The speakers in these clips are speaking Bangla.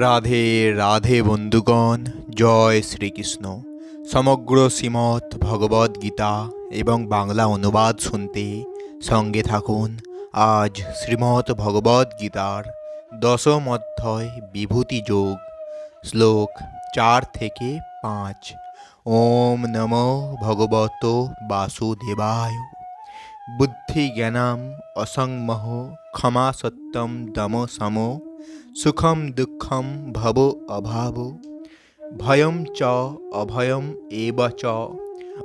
রাধে রাধে বন্ধুগণ, জয় শ্রীকৃষ্ণ। সমগ্র শ্রীমৎ ভগবদ গীতা এবং বাংলা অনুবাদ শুনতে সঙ্গে থাকুন আজ শ্রীমৎ ভগবদ গীতার দশম অধ্যায় বিভূতি যোগ, শ্লোক চার থেকে পাঁচ। ওম নমো ভগবত বাসুদেবায়। বুদ্ধি জ্ঞানাম অসংমহ ক্ষমা সত্যম দম সম সুখম দুঃখম ভব অভাব, ভয়ম চ অভয়ম এব চ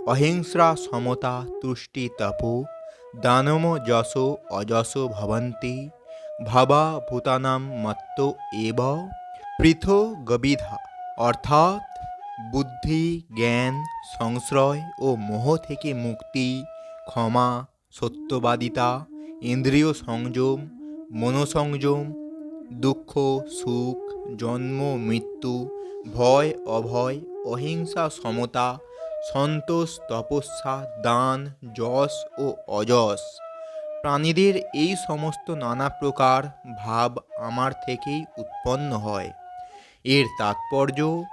অহিংসা সমতা তুষ্টি তপ, দানম যশ অযশ ভবন্তি, ভবা ভূতানাম মত্ত এব, পৃথ গবিধা, অর্থাৎ বুদ্ধি, জ্ঞান, সংশ্রয় ও মোহ থেকে মুক্তি, ক্ষমা, সত্যবাদিতা, ইন্দ্রিয় সংযম, মনোসংযম দুঃখ, সুখ, জন্ম, মৃত্যু, ভয়, অভয়, অহিংসা, সমতা, সন্তোষ, তপস্যা, দান, যশ ও অযশ। প্রাণীদের এই সমস্ত নানা প্রকার ভাব আমার থেকেই উৎপন্ন হয়। এর তাৎপর্য,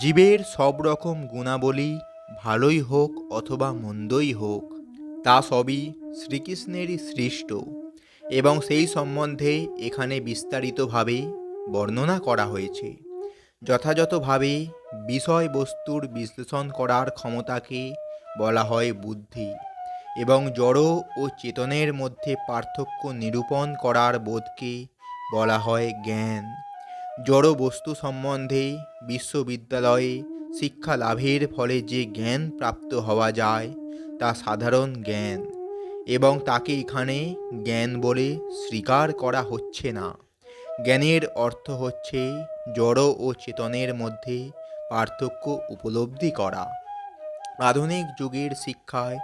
জীবের সব রকম গুণাবলী ভালোই হোক অথবা মন্দই হোক, তা সবই শ্রীকৃষ্ণেরই সৃষ্ট। এবং সেই সম্বন্ধে এখানে বিস্তারিতভাবে বর্ণনা করা হয়েছে। যথাযথভাবে বিষয়বস্তুর বিশ্লেষণ করার ক্ষমতাকে বলা হয় বুদ্ধি এবং জড় ও চেতনের মধ্যে পার্থক্য নিরূপণ করার বোধকে বলা হয় জ্ঞান। জড় বস্তু সম্বন্ধে বিশ্ববিদ্যালয়ে শিক্ষা লাভের ফলে যে জ্ঞান প্রাপ্ত হওয়া যায় তা সাধারণ জ্ঞান। এবং তাকে এখানে জ্ঞান বলে স্বীকার করা হচ্ছে না। জ্ঞানের অর্থ হচ্ছে জড় ও চেতনের মধ্যে পার্থক্য উপলব্ধি করা। আধুনিক যুগের শিক্ষায়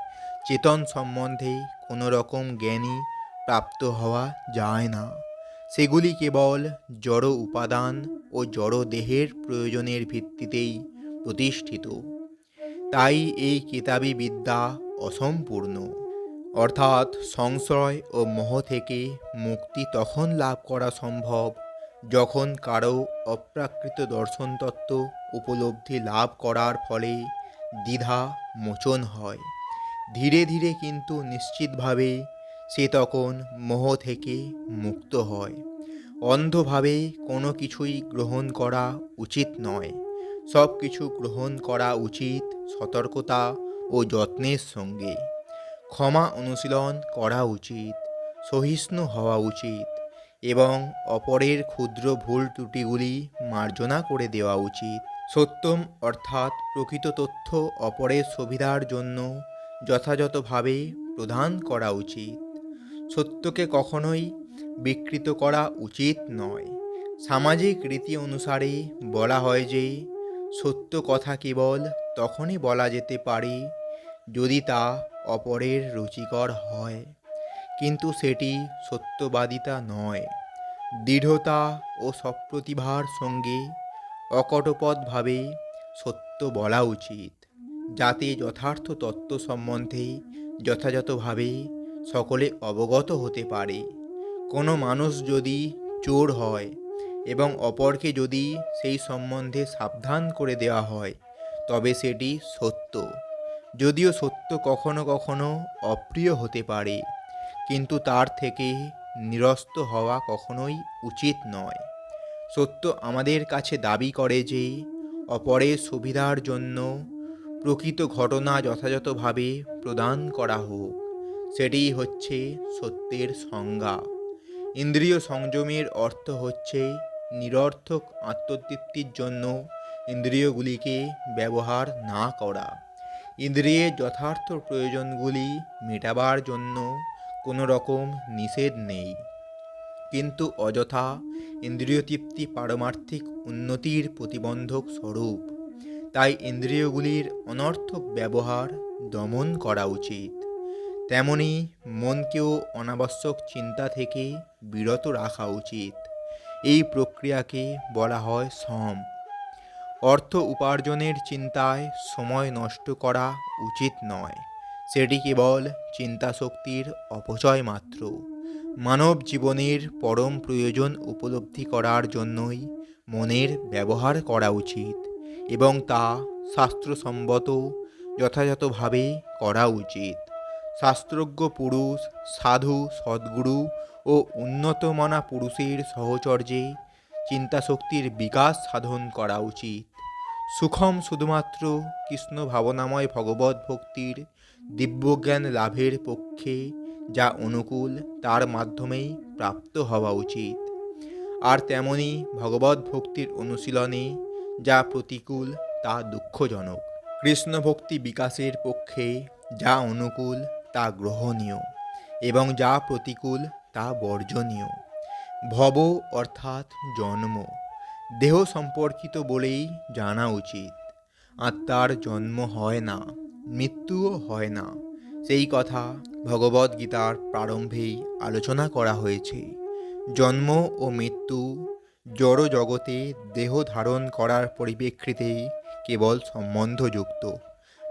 চেতন সম্বন্ধে কোনো রকম জ্ঞানই প্রাপ্ত হওয়া যায় না। সেগুলি কেবল জড় উপাদান ও জড় দেহের প্রয়োজনের ভিত্তিতেই প্রতিষ্ঠিত। তাই এই কেতাবি বিদ্যা অসম্পূর্ণ। অর্থাৎ সংশয় ও মোহ থেকে মুক্তি তখন লাভ করা সম্ভব যখন কারও অপ্রাকৃত দর্শন তত্ত্ব উপলব্ধি লাভ করার ফলে দ্বিধা মোচন হয়। ধীরে ধীরে কিন্তু নিশ্চিতভাবে সে তখন মোহ থেকে মুক্ত হয়। অন্ধভাবে কোনো কিছুই গ্রহণ করা উচিত নয়। সব কিছু গ্রহণ করা উচিত সতর্কতা ও যত্নের সঙ্গে। ক্ষমা অনুশীলন করা উচিত, সহিষ্ণু হওয়া উচিত এবং অপরের ক্ষুদ্র ভুল ত্রুটিগুলি মার্জনা করে দেওয়া উচিত। সত্যম অর্থাৎ প্রকৃত তথ্য অপরের সুবিধার জন্য যথাযথভাবে প্রদান করা উচিত। সত্যকে কখনোই বিকৃত করা উচিত নয়। সামাজিক রীতি অনুসারে বলা হয় যে, সত্য কথা কেবল তখনই বলা যেতে পারে যদি তা অপরের রুচিকর হয়, কিন্তু সেটি সত্যবাদিতা নয়। দৃঢ়তা ও সপ্রতিভার সঙ্গে অকটপদভাবে সত্য বলা উচিত, যাতে যথার্থ তত্ত্ব সম্বন্ধে যথাযথভাবে সকলে অবগত হতে পারে। কোনো মানুষ যদি চোর হয় এবং অপরকে যদি সেই সম্বন্ধে সাবধান করে দেওয়া হয়, তবে সেটি সত্য। যদিও সত্য কখনো কখনো অপ্রিয় হতে পারে, কিন্তু তার থেকে নিরস্ত হওয়া কখনোই উচিত নয়। সত্য আমাদের কাছে দাবি করে যে, অপরের সুবিধার জন্য প্রকৃত ঘটনা যথাযথভাবে প্রদান করা হোক সেটিই হচ্ছে সত্যের সংজ্ঞা। ইন্দ্রিয় সংযমের অর্থ হচ্ছে নিরর্থক আত্মতৃপ্তির জন্য ইন্দ্রিয়গুলিকে ব্যবহার না করা। ইন্দ্রিয়ের যথার্থ প্রয়োজনগুলি মেটাবার জন্য কোনো রকম নিষেধ নেই। কিন্তু অযথা ইন্দ্রিয় তৃপ্তি পারমার্থিক উন্নতির প্রতিবন্ধক স্বরূপ, তাই ইন্দ্রিয়গুলির অনর্থক ব্যবহার দমন করা উচিত। তেমনি মনকেও অনাবশ্যক চিন্তা থেকে বিরত রাখা উচিত। এই প্রক্রিয়াকে বলা হয় সম। অর্থ উপার্জনের চিন্তায় সময় নষ্ট করা উচিত নয়। সেটি কেবল চিন্তাশক্তির অপচয় মাত্র। মানব জীবনের পরম প্রয়োজন উপলব্ধি করার জন্যই মনের ব্যবহার করা উচিত এবং তা শাস্ত্রসম্মত যথাযথভাবে করা উচিত। শাস্ত্রজ্ঞ পুরুষ, সাধু, সদ্গুরু ও উন্নতমনা পুরুষের সহচর্যে চিন্তাশক্তির বিকাশ সাধন করা উচিত। সুখম শুধুমাত্র কৃষ্ণ ভাবনাময় ভগবত ভক্তির দিব্যজ্ঞান লাভের পক্ষে যা অনুকূল, তার মাধ্যমেই প্রাপ্ত হওয়া উচিত। আর তেমনি ভগবত ভক্তির অনুশীলনে যা প্রতিকূল, তা দুঃখজনক। কৃষ্ণ ভক্তি বিকাশের পক্ষে যা অনুকূল, তা গ্রহণীয় এবং যা প্রতিকূল, তা বর্জনীয়। ভব অর্থাৎ জন্ম। দেহ সম্পর্কিত বলেই জানা উচিত। আত্মার জন্ম হয় না, মৃত্যুও হয় না। সেই কথা ভগবদ্ গীতার প্রারম্ভেই আলোচনা করা হয়েছে। জন্ম ও মৃত্যু জড় জগতে দেহ ধারণ করার পরিপ্রেক্ষিতেই কেবল সম্বন্ধযুক্ত।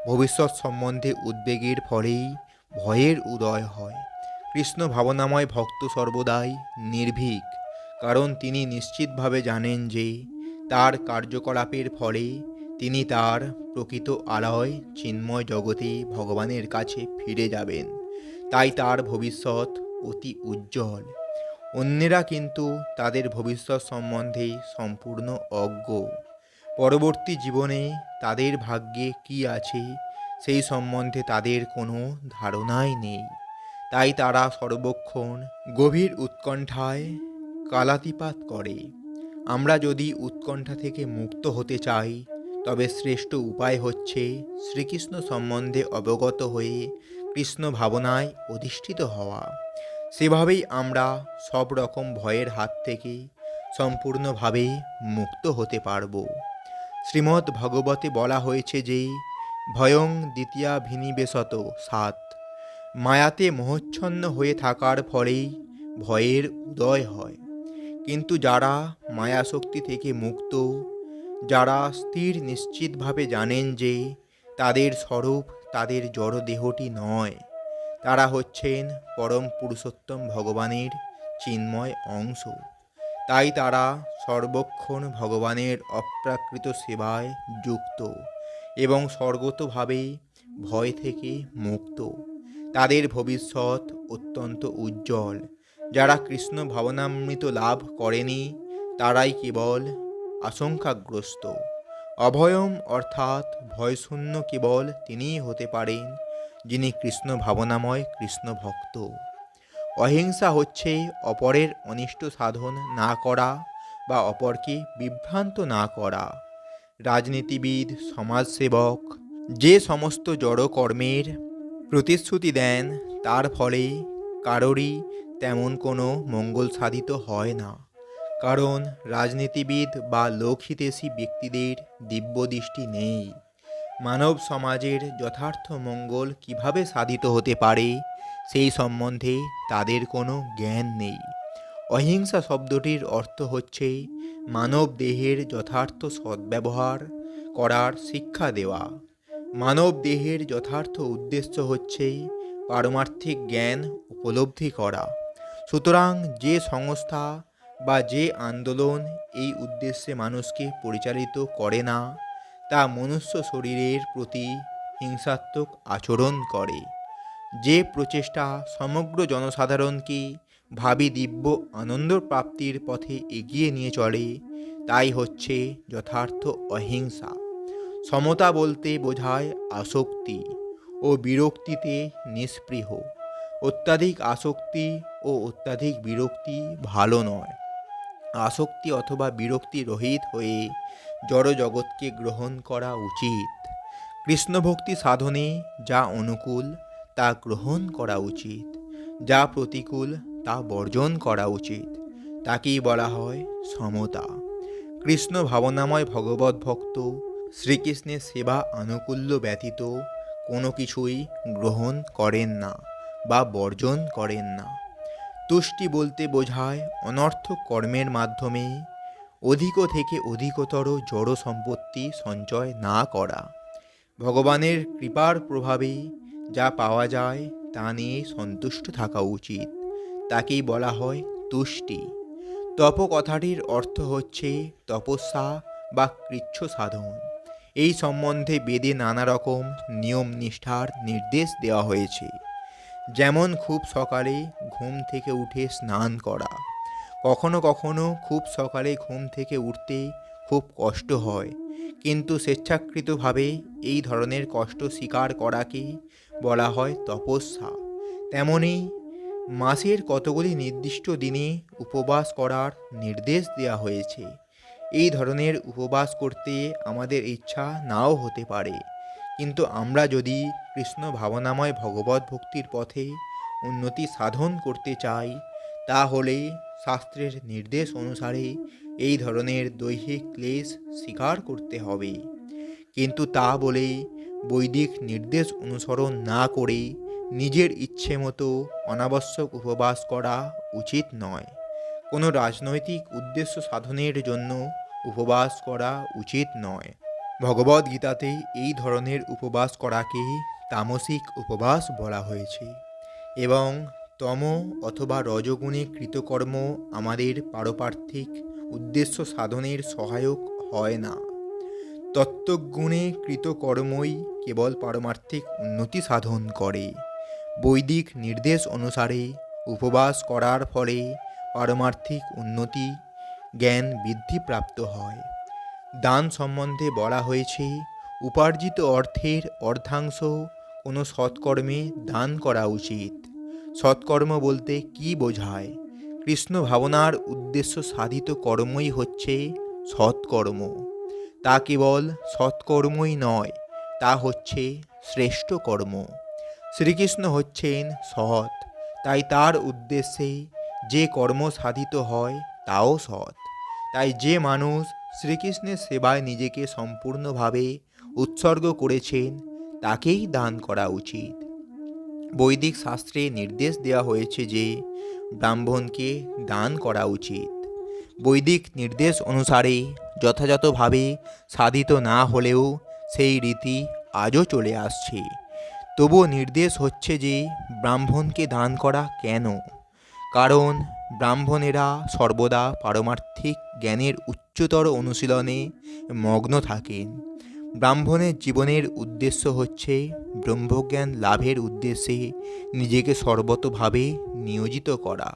ভবিষ্যৎ সম্বন্ধে উদ্বেগের ফলেই ভয়ের উদয় হয়। কৃষ্ণ ভাবনাময় ভক্ত সর্বদাই নির্ভীক, কারণ তিনি নিশ্চিতভাবে জানেন যে তার কার্যকলাপের ফলে তিনি তার প্রকৃত আলয় চিন্ময় জগতে ভগবানের কাছে ফিরে যাবেন। তাই তার ভবিষ্যৎ অতি উজ্জ্বল। অন্যেরা কিন্তু তাদের ভবিষ্যৎ সম্বন্ধে সম্পূর্ণ অজ্ঞ। পরবর্তী জীবনে তাদের ভাগ্যে কি আছে, সেই সম্বন্ধে তাদের কোনো ধারণাই নেই। তাই তারা সর্বক্ষণ গভীর উৎকণ্ঠায় কালাতিপাত করে। আমরা যদি উৎকণ্ঠা থেকে মুক্ত হতে চাই, তবে শ্রেষ্ঠ উপায় হচ্ছে শ্রীকৃষ্ণ সম্বন্ধে অবগত হয়ে কৃষ্ণ ভাবনায় অধিষ্ঠিত হওয়া। সেভাবেই আমরা সব রকম ভয়ের হাত থেকে সম্পূর্ণভাবে মুক্ত হতে পারব। শ্রীমদ্ ভগবতে বলা হয়েছে যে, ভয়ং দ্বিতীয়া ভিনিবেশত সাত। মায়াতে মোহচ্ছন্ন হয়ে থাকার ফলেই ভয়ের উদয় হয়। কিন্তু যারা মায়াশক্তি থেকে মুক্ত, যারা স্থির নিশ্চিতভাবে জানেন যে তাদের স্বরূপ তাদের জড় দেহটি নয়, তারা হচ্ছেন পরম পুরুষোত্তম ভগবানের চিন্ময় অংশ। তাই তারা সর্বক্ষণ ভগবানের অপ্রাকৃত সেবায় যুক্ত এবং স্বর্গতভাবে ভয় থেকে মুক্ত। তাদের ভবিষ্যৎ অত্যন্ত উজ্জ্বল। যারা কৃষ্ণ ভাবনামৃত লাভ করেনি, তারাই কেবল আশঙ্কাগ্রস্ত। অভয়ম অর্থাৎ ভয়শূন্য কেবল তিনিই হতে পারেন, যিনি কৃষ্ণ ভাবনাময় কৃষ্ণ ভক্ত। অহিংসা হচ্ছে অপরের অনিষ্ট সাধন না করা বা অপরকে বিভ্রান্ত না করা। রাজনীতিবিদ, সমাজসেবক, যে সমস্ত জড় কর্মের প্রতিশ্রুতি দেন, তার ফলে কারোরই তেমন কোনো মঙ্গল সাধিত হয় না। কারণ রাজনীতিবিদ বা লোকহিতেশী ব্যক্তিদের দিব্য দৃষ্টি নেই। মানব সমাজের যথার্থ মঙ্গল কীভাবে সাধিত হতে পারে, সেই সম্বন্ধে তাদের কোনো জ্ঞান নেই। অহিংসা শব্দটির অর্থ হচ্ছে মানব দেহের যথার্থ সদ্ব্যবহার করার শিক্ষা দেওয়া। মানব দেহের যথার্থ উদ্দেশ্য হচ্ছে পারমার্থিক জ্ঞান উপলব্ধি করা। সুতরাং যে সংস্থা বা যে আন্দোলন এই উদ্দেশ্যে মানুষকে পরিচালিত করে না, তা মনুষ্য শরীরের প্রতি হিংসাত্মক আচরণ করে। যে প্রচেষ্টা সমগ্র জনসাধারণকে ভাবি দিব্য আনন্দ প্রাপ্তির পথে এগিয়ে নিয়ে চলে, তাই হচ্ছে যথার্থ অহিংসা। সমতা বলতে বোঝায় আসক্তি ও বিরক্তিতে নিস্পৃহ। অত্যাধিক আসক্তি ও অত্যাধিক বিরক্তি ভালো নয়। আসক্তি অথবা বিরক্তি রহিত হয়ে জড় জগৎকে গ্রহণ করা উচিত। কৃষ্ণভক্তি সাধনে যা অনুকূল, তা গ্রহণ করা উচিত। যা প্রতিকূল, তা বর্জন করা উচিত। তাকেই বলা হয় সমতা। কৃষ্ণ ভাবনাময় ভগবত ভক্ত শ্রীকৃষ্ণের সেবা আনুকূল্য ব্যতীত কোনো কিছুই গ্রহণ করেন না বা বর্জন করেন না। তুষ্টি বলতে বোঝায় অনর্থক কর্মের মাধ্যমে অধিক থেকে অধিকতর জড় সম্পত্তি সঞ্চয় না করা। ভগবানের কৃপার প্রভাবে যা পাওয়া যায় তা নিয়ে সন্তুষ্ট থাকা উচিত, তাকেই বলা হয় তুষ্টি। তপ কথাটির অর্থ হচ্ছে তপস্যা বা কৃচ্ছ সাধন। এই সম্বন্ধে বেদে নানা রকম নিয়ম নিষ্ঠার নির্দেশ দেওয়া হয়েছে। যেমন খুব সকালে ঘুম থেকে উঠে স্নান করা। কখনো কখনো খুব সকালে ঘুম থেকে উঠতে খুব কষ্ট হয়। কিন্তু স্বেচ্ছাকৃতভাবে এই ধরনের কষ্ট স্বীকার করাকে বলা হয় তপস্যা। তেমনি মাসের কতগুলি নির্দিষ্ট দিনে উপবাস করার নির্দেশ দেওয়া হয়েছে। এই ধরনের উপবাস করতে আমাদের ইচ্ছা নাও হতে পারে। কিন্তু আমরা যদি কৃষ্ণ ভাবনাময় ভগবত ভক্তির পথে উন্নতি সাধন করতে চাই, তাহলে শাস্ত্রের নির্দেশ অনুসারে এই ধরনের দৈহিক ক্লেশ স্বীকার করতে হবে। কিন্তু তা বলে বৈদিক নির্দেশ অনুসরণ না করে নিজের ইচ্ছে মতো অনাবশ্যক উপবাস করা উচিত নয়। কোনো রাজনৈতিক উদ্দেশ্য সাধনের জন্য উপবাস করা উচিত নয়। ভগবদ গীতাতে এই ধরনের উপবাস করাকে তামসিক উপবাস বলা হয়েছে। এবং তম অথবা রজগুণে কৃতকর্ম আমাদের পারপার্থিক উদ্দেশ্য সাধনের সহায়ক হয় না। তত্ত্বগুণে কৃতকর্মই কেবল পারমার্থিক উন্নতি সাধন করে। বৈদিক নির্দেশ অনুসারে উপবাস করার ফলে পারমার্থিক উন্নতি জ্ঞান বৃদ্ধিপ্রাপ্ত হয়। দান সম্বন্ধে বলা হয়েছে, উপার্জিত অর্থের অর্ধাংশ কোনো সৎকর্মে দান করা উচিত। সৎকর্ম বলতে কি বোঝায়? কৃষ্ণ ভাবনার উদ্দেশ্য সাধিত কর্মই হচ্ছে সৎকর্ম। তা কেবল সৎকর্মই নয়, তা হচ্ছে শ্রেষ্ঠ কর্ম। শ্রীকৃষ্ণ হচ্ছেন সৎ, তাই তার উদ্দেশ্যে যে কর্ম সাধিত হয় তাও সৎ। তাই যে মানুষ শ্রীকৃষ্ণের সেবায় নিজেকে সম্পূর্ণভাবে উৎসর্গ করেছেন, তাকেই দান করা উচিত। বৈদিক শাস্ত্রে নির্দেশ দেওয়া হয়েছে যে, ব্রাহ্মণকে দান করা উচিত। বৈদিক নির্দেশ অনুসারে যথাযথভাবে সাধিত না হলেও সেই রীতি আজও চলে আসছে। তবুও নির্দেশ হচ্ছে যে, ব্রাহ্মণকে দান করা কেন? কারণ ব্রাহ্মণেরা সর্বদা পারমার্থিক জ্ঞানের উচ্চতর অনুশীলনে মগ্ন থাকেন। ব্রাহ্মণের জীবনের উদ্দেশ্য হচ্ছে ব্রহ্মজ্ঞান লাভের উদ্দেশ্যে নিজেকে সর্বতভাবে নিয়োজিত করা।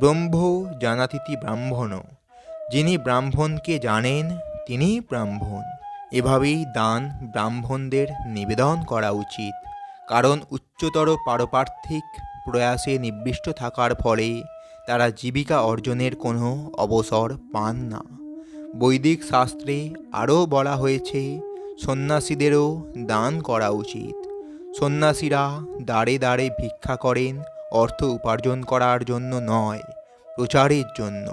ব্রহ্ম জানাতিথি ব্রাহ্মণ। যিনি ব্রাহ্মণকে জানেন তিনিই ব্রাহ্মণ। এভাবেই দান ব্রাহ্মণদের নিবেদন করা উচিত। কারণ উচ্চতর পারপার্থিক প্রয়াসে নিবিষ্ট থাকার ফলে তারা জীবিকা অর্জনের কোনো অবসর পান না। বৈদিক শাস্ত্রে আরও বলা হয়েছে, সন্ন্যাসীদেরও দান করা উচিত। সন্ন্যাসীরা দাঁড়ে দাঁড়ে ভিক্ষা করেন, অর্থ উপার্জন করার জন্য নয়, প্রচারের জন্য।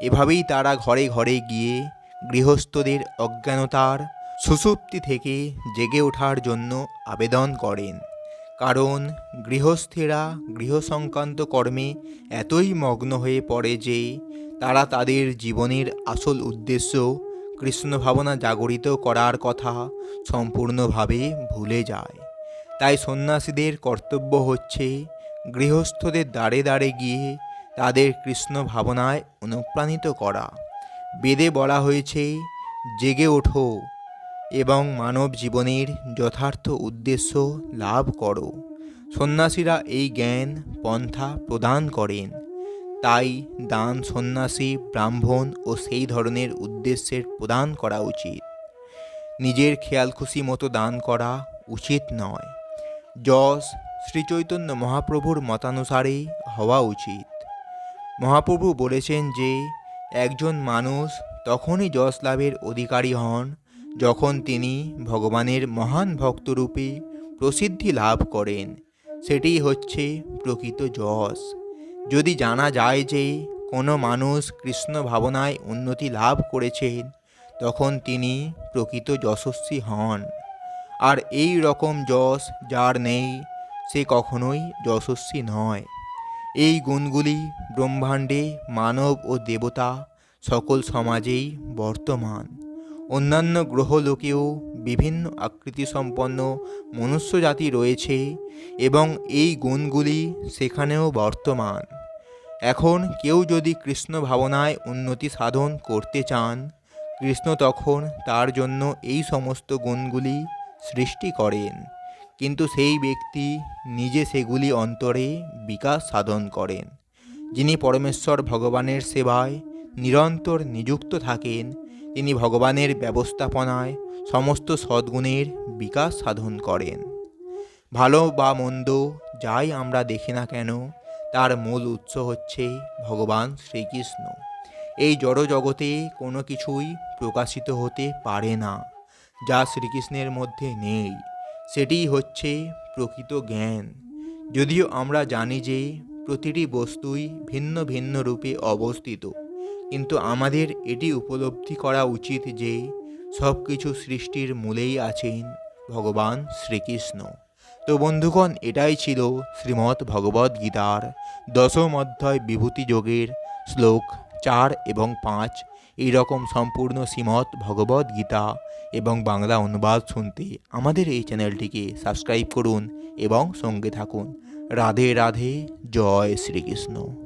এভাবেই তারা ঘরে ঘরে গিয়ে গৃহস্থদের অজ্ঞানতার সুষুপ্তি থেকে জেগে ওঠার জন্য আবেদন করেন। কারণ গৃহস্থেরা গৃহ সংক্রান্ত কর্মে এতই মগ্ন হয়ে পড়ে যে তারা তাদের জীবনের আসল উদ্দেশ্য কৃষ্ণ ভাবনা জাগরিত করার কথা সম্পূর্ণভাবে ভুলে যায়। তাই সন্ন্যাসীদের কর্তব্য হচ্ছে গৃহস্থদের দাঁড়ে দাঁড়ে গিয়ে তাদের কৃষ্ণ ভাবনায় অনুপ্রাণিত করা। বেদে বলা হয়েছে, জেগে ওঠো এবং মানব জীবনের যথার্থ উদ্দেশ্য লাভ করো। সন্ন্যাসীরা এই জ্ঞান পন্থা প্রদান করেন। তাই দান সন্ন্যাসী, ব্রাহ্মণ ও সেই ধরনের উদ্দেশ্যের প্রদান করা উচিত। নিজের খেয়াল খুশি মতো দান করা উচিত নয়। যশ শ্রীচৈতন্য মহাপ্রভুর মতানুসারে হওয়া উচিত। মহাপ্রভু বলেছেন যে, একজন মানুষ তখনই যশ লাভের অধিকারী হন যখন তিনি ভগবানের মহান ভক্তরূপে প্রসিদ্ধি লাভ করেন, সেটি হচ্ছে প্রকৃত যশ। যদি জানা যায় যে কোনো মানুষ কৃষ্ণ ভাবনায় উন্নতি লাভ করেছেন, তখন তিনি প্রকৃত যশস্বী হন। আর এই রকম যশ যার নেই, সে কখনোই যশস্বী নয়। এই গুণগুলি ব্রহ্মাণ্ডে মানব ও দেবতা সকল সমাজেই বর্তমান। অন্যান্য গ্রহলোকেও বিভিন্ন আকৃতি সম্পন্ন মনুষ্য জাতি রয়েছে এবং এই গুণগুলি সেখানেও বর্তমান। এখন কেউ যদি কৃষ্ণ ভাবনায় উন্নতি সাধন করতে চান, কৃষ্ণ তখন তার জন্য এই সমস্ত গুণগুলি সৃষ্টি করেন। কিন্তু সেই ব্যক্তি নিজে সেগুলি অন্তরে বিকাশ সাধন করেন। যিনি পরমেশ্বর ভগবানের সেবায় নিরন্তর নিযুক্ত থাকেন তিনি ভগবানের ব্যবস্থাপনায় সমস্ত সদ্গুণের বিকাশ সাধন করেন। ভালো বা মন্দ যাই আমরা দেখি না কেন, তার মূল উৎস হচ্ছে ভগবান শ্রীকৃষ্ণ। এই জড় জগতে কোনো কিছুই প্রকাশিত হতে পারে না, যা শ্রীকৃষ্ণের মধ্যে নেই। সেটিই হচ্ছে প্রকৃত জ্ঞান। যদিও আমরা জানি যে প্রতিটি বস্তুই ভিন্ন ভিন্ন রূপে অবস্থিত কিন্তু আমাদের এটি উপলব্ধি করা উচিত যে সব কিছু সৃষ্টির মূলেই আছেন ভগবান শ্রীকৃষ্ণ। তো বন্ধুগণ, এটাই ছিল শ্রীমদ্ ভগবদ গীতার দশম অধ্যায় বিভূতি যোগের শ্লোক চার এবং পাঁচ। এই রকম সম্পূর্ণ শ্রীমৎ ভগবদ গীতা এবং বাংলা অনুবাদ শুনতে আমাদের এই চ্যানেলটিকে সাবস্ক্রাইব করুন এবং সঙ্গে থাকুন। রাধে রাধে, জয় শ্রীকৃষ্ণ।